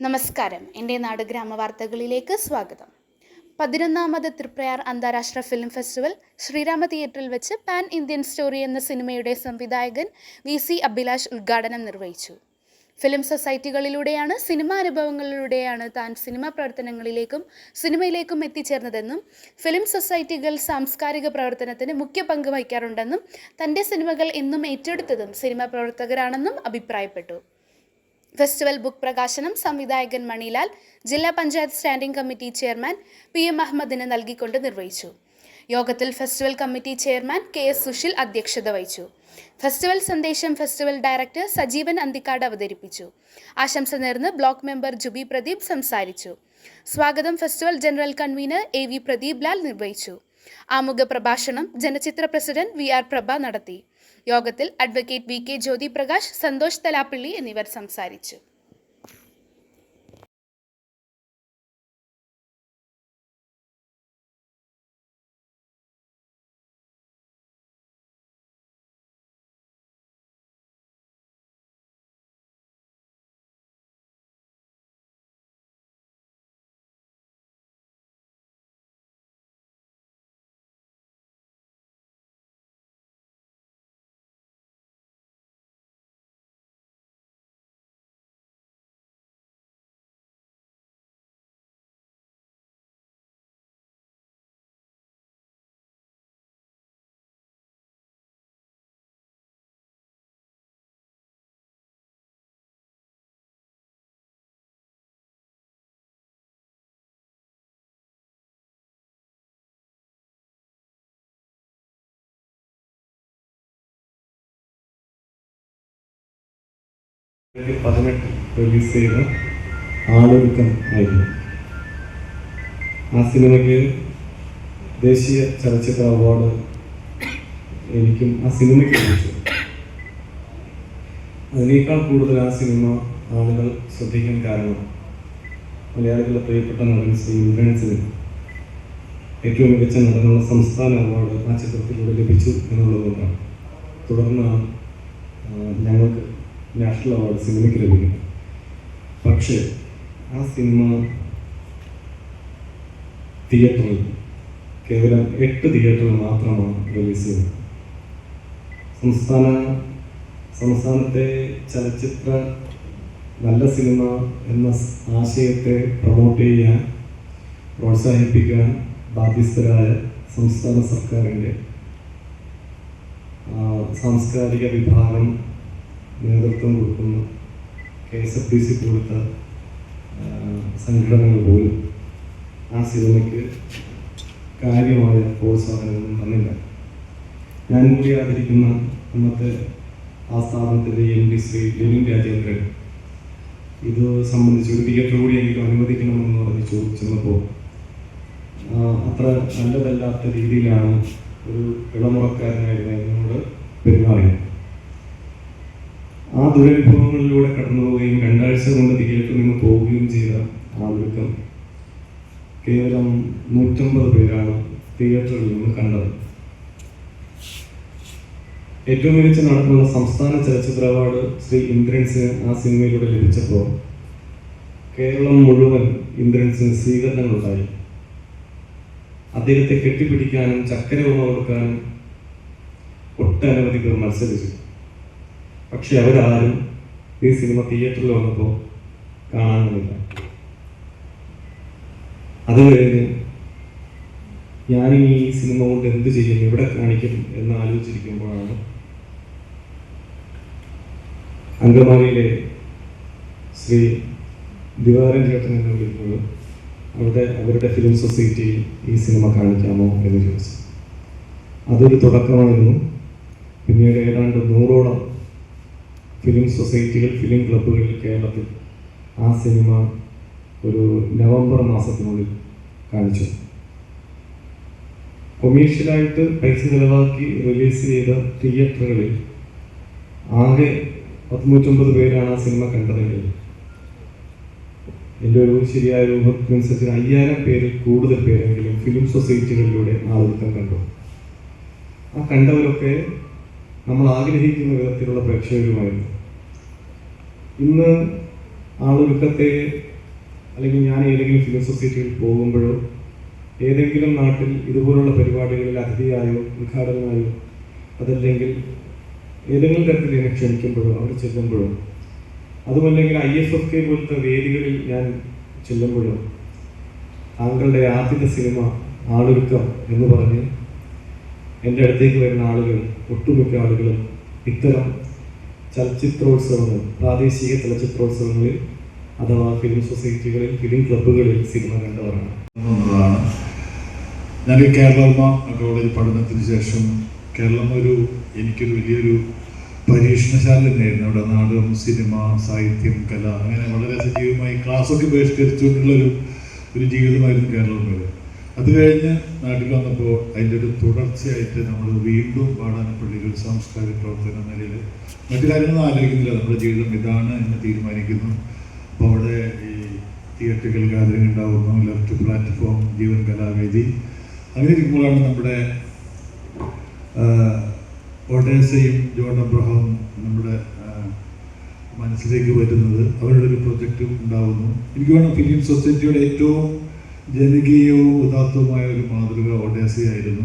നമസ്കാരം. എന്റെ നാട് ഗ്രാമവാർത്തകളിലേക്ക് സ്വാഗതം. പതിനൊന്നാമത് തൃപ്രയാർ അന്താരാഷ്ട്ര ഫിലിം ഫെസ്റ്റിവൽ ശ്രീരാമ തിയേറ്ററിൽ വെച്ച് പാൻ ഇന്ത്യൻ സ്റ്റോറി എന്ന സിനിമയുടെ സംവിധായകൻ വി സി അഭിലാഷ് ഉദ്ഘാടനം നിർവഹിച്ചു. ഫിലിം സൊസൈറ്റികളിലൂടെയാണ് സിനിമാ അനുഭവങ്ങളിലൂടെയാണ് താൻ സിനിമാ പ്രവർത്തനങ്ങളിലേക്കും സിനിമയിലേക്കും എത്തിച്ചേർന്നതെന്നും ഫിലിം സൊസൈറ്റികൾ സാംസ്കാരിക പ്രവർത്തനത്തിന് മുഖ്യ പങ്ക് വഹിക്കാറുണ്ടെന്നും തന്റെ സിനിമകൾ എന്നും ഏറ്റെടുത്തതും സിനിമാ പ്രവർത്തകരാണെന്നും അഭിപ്രായപ്പെട്ടു. ഫെസ്റ്റിവൽ ബുക്ക് പ്രകാശനം സംവിധായകൻ മണിലാൽ ജില്ലാ panchayat standing committee chairman P M അഹമ്മദിന് നൽകിക്കൊണ്ട് നിർവഹിച്ചു. യോഗത്തിൽ festival committee chairman K S Sushil അധ്യക്ഷത വഹിച്ചു. ഫെസ്റ്റിവൽ സന്ദേശം ഫെസ്റ്റിവൽ ഡയറക്ടർ സജീവൻ അന്തിക്കാട് അവതരിപ്പിച്ചു. ആശംസ നേർന്ന് ബ്ലോക്ക് മെമ്പർ ജുബി പ്രദീപ് സംസാരിച്ചു. സ്വാഗതം festival general convener A V Pradeep Lal നിർവഹിച്ചു. ആമുഖ പ്രഭാഷണം Janachitra president V R Prabha നടത്തി. യോഗത്തിൽ advocate V K Jyothiprakash Santhosh Thalappilly എന്നിവർ സംസാരിച്ചു. പതിനെട്ട് റിലീസ് ചെയ്ത ആളൊരുക്കം ആയിരുന്നു ആ സിനിമയ്ക്ക് ദേശീയ ചലച്ചിത്ര അവാർഡ് എനിക്കും ആ സിനിമയ്ക്ക് ലഭിച്ചു. അതിനേക്കാൾ കൂടുതൽ ആ സിനിമ ആളുകൾ ശ്രദ്ധിക്കാൻ കാരണം മലയാളികളുടെ പ്രിയപ്പെട്ട നടൻ ശ്രീ ഇന്ദ്രൻസിന് ഏറ്റവും മികച്ച നടനുള്ള സംസ്ഥാന അവാർഡ് ആ ചിത്രത്തിലൂടെ ലഭിച്ചു എന്നുള്ളതുകൊണ്ടാണ്. തുടർന്ന് ഞങ്ങൾക്ക് നാഷണൽ അവാർഡ് സിനിമയ്ക്ക് ലഭിക്കുന്നത് പക്ഷേ ആ സിനിമ തിയേറ്ററിൽ കേവലം എട്ട് തിയേറ്ററിൽ മാത്രമാണ് റിലീസ് ചെയ്തത് സംസ്ഥാന സംസ്ഥാനത്തെ ചലച്ചിത്ര നല്ല സിനിമ എന്ന ആശയത്തെ പ്രൊമോട്ട് ചെയ്യാൻ പ്രോത്സാഹിപ്പിക്കാൻ ബാധ്യസ്ഥരായ സംസ്ഥാന സർക്കാരിന്റെ സാംസ്കാരിക വിഭാഗം നേതൃത്വം കൊടുക്കുന്ന. K S F D C കൊടുത്ത സംഘടനകൾ പോലും ആ സിനിമയ്ക്ക് കാര്യമായ പ്രോത്സാഹനമൊന്നും തന്നില്ല. ഞാൻ കൂടി ആദരിക്കുന്ന അന്നത്തെ ആ സ്ഥാപനത്തിന്റെ എം ഡി ശ്രീ ലെനിൻ രാജേന്ദ്രൻ ഇത് സംബന്ധിച്ച് ഒരു തിയേറ്റർ കൂടി എനിക്ക് അനുവദിക്കണമെന്ന് പറഞ്ഞ് ചോദിച്ചപ്പോൾ അത്ര നല്ലതല്ലാത്ത രീതിയിലാണ് ഒരു ഇളമുറക്കാരനായിരുന്നു എന്നോട് പെരുമാറിയത്. ദുരനുഭവങ്ങളിലൂടെ കടന്നു പോവുകയും രണ്ടാഴ്ച കൊണ്ട് തിയേറ്ററിൽ നിന്ന് പോവുകയും ചെയ്ത ആളുകൾക്ക് കേവലം നൂറ്റമ്പത് പേരാണ് തിയേറ്ററിൽ നിന്ന് കണ്ടത്. ഏറ്റവും മികച്ച നടനുള്ള സംസ്ഥാന ചലച്ചിത്ര അവാർഡ് ശ്രീ ഇന്ദ്രൻസിന് ആ സിനിമയിലൂടെ ലഭിച്ചപ്പോൾ കേരളം മുഴുവൻ ഇന്ദ്രൻസിന് സ്വീകരണങ്ങളുണ്ടായി. അദ്ദേഹത്തെ കെട്ടിപ്പിടിക്കാനും ചക്കര ഉമ കൊടുക്കാനും ഒട്ടനവധി പേർ മത്സരിച്ചു. പക്ഷെ അവരാരും ഈ സിനിമ തിയേറ്ററിൽ വന്നപ്പോൾ കാണാനൊന്നുമില്ല അത് കഴിഞ്ഞ് ഞാനിനി ഈ സിനിമ കൊണ്ട് എന്ത് ചെയ്യും എവിടെ കാണിക്കും എന്ന് ആലോചിച്ചിരിക്കുമ്പോഴാണ് അങ്കമാലിയിലെ ശ്രീ ദിവാരൻ ചേട്ടൻ എന്നെ വിളിക്കുന്നത്. അവിടെ അവരുടെ ഫിലിം സൊസൈറ്റിയിൽ ഈ സിനിമ കാണിക്കാമോ എന്ന് ചോദിച്ചു. അതൊരു തുടക്കമായിരുന്നു. പിന്നീട് ഏതാണ്ട് നൂറോളം ഫിലിം സൊസൈറ്റികൾ ഫിലിം ക്ലബ്ബുകളിൽ കേരളത്തിൽ ആ സിനിമ ഒരു നവംബർ മാസത്തിനുള്ളിൽ കാണിച്ചു. കൊമേഴ്ഷ്യലായിട്ട് പൈസ ചിലവാക്കി റിലീസ് ചെയ്ത തിയേറ്ററുകളിൽ ആകെ പത്തൊമ്പത് പേരാണ് ആ സിനിമ കണ്ടതെങ്കിൽ എന്റെ ഒരു ശരിയായ രൂപത്തിനനുസരിച്ച് അയ്യായിരം പേരിൽ കൂടുതൽ പേരെങ്കിലും ഫിലിം സൊസൈറ്റികളിലൂടെ ആളുകൾക്കും കണ്ടു. ആ കണ്ടവരൊക്കെ നമ്മൾ ആഗ്രഹിക്കുന്ന വിധത്തിലുള്ള പ്രേക്ഷകരുമായിരുന്നു. ഇന്ന് ആളൊരുക്കത്തെ അല്ലെങ്കിൽ ഞാൻ ഏതെങ്കിലും ഫിലിം സൊസൈറ്റിയിൽ പോകുമ്പോഴോ ഏതെങ്കിലും നാട്ടിൽ ഇതുപോലുള്ള പരിപാടികളിൽ അതിഥിയായോ ഉദ്ഘാടകനായോ അതല്ലെങ്കിൽ ഏതെങ്കിലും തരത്തിൽ എന്നെ ക്ഷണിക്കുമ്പോഴോ അവിടെ ചെല്ലുമ്പോഴോ അതുമല്ലെങ്കിൽ ഐ എഫ് എഫ് കെ പോലത്തെ വേദികളിൽ ഞാൻ ചെല്ലുമ്പോഴോ താങ്കളുടെ ആദ്യത്തെ സിനിമ ആളൊരുക്കം എന്ന് പറഞ്ഞ് എന്റെ അടുത്തേക്ക് വരുന്ന ആളുകൾ ഒട്ടുമിക്ക ആളുകളും ഇത്തരം ചലച്ചിത്രോത്സവങ്ങൾ പ്രാദേശിക ചലച്ചിത്രോത്സവങ്ങളിൽ അഥവാ ഫിലിം സൊസൈറ്റികളിൽ ഫിലിം ക്ലബ്ബുകളിൽ സിനിമ കണ്ടവരാണ്. ഞാൻ കേരളമ്മ കോളേജ് പഠനത്തിന് ശേഷം കേരളം ഒരു എനിക്കൊരു വലിയൊരു പരീക്ഷണശാല തന്നെയായിരുന്നു. അവിടെ നാടകം സിനിമ സാഹിത്യം കല അങ്ങനെ വളരെ സജീവമായി ക്ലാസ്സൊക്കെ ബഹിഷ്കരിച്ചുകൊണ്ടുള്ള ഒരു ഒരു ജീവിതമായിരുന്നു കേരളമ്മയിൽ അത് കഴിഞ്ഞ് നാട്ടിൽ വന്നപ്പോൾ അതിന്റെ ഒരു തുടർച്ചയായിട്ട് നമ്മൾ വീണ്ടും പാടാനപ്പള്ളിയിൽ ഒരു സാംസ്കാരിക പ്രവർത്തന നിലയിൽ മറ്റു കാര്യങ്ങളൊന്നും ആലോചിക്കുന്നില്ല. നമ്മുടെ ജീവിതം ഇതാണ് എന്ന് തീരുമാനിക്കുന്നു. അപ്പോൾ അവിടെ ഈ തിയേറ്ററുകൾ ഗാദറിംഗ് ഉണ്ടാകുന്നു ലെഫ്റ്റ് പ്ലാറ്റ്ഫോം ജീവൻ കലാവേദി. അങ്ങനെ ഇരിക്കുമ്പോഴാണ് നമ്മുടെ ഒഡേസയും ജോൺ അബ്രഹാം നമ്മുടെ മനസ്സിലേക്ക് വരുന്നത്. അവരുടെ ഒരു പ്രൊജക്റ്റും ഉണ്ടാകുന്നു എനിക്ക് വേണം ഫിലിം സൊസൈറ്റിയുടെ ഏറ്റവും ജനകീയവും ഉദാത്തവുമായ ഒരു മാതൃക ഒഡേസയായിരുന്നു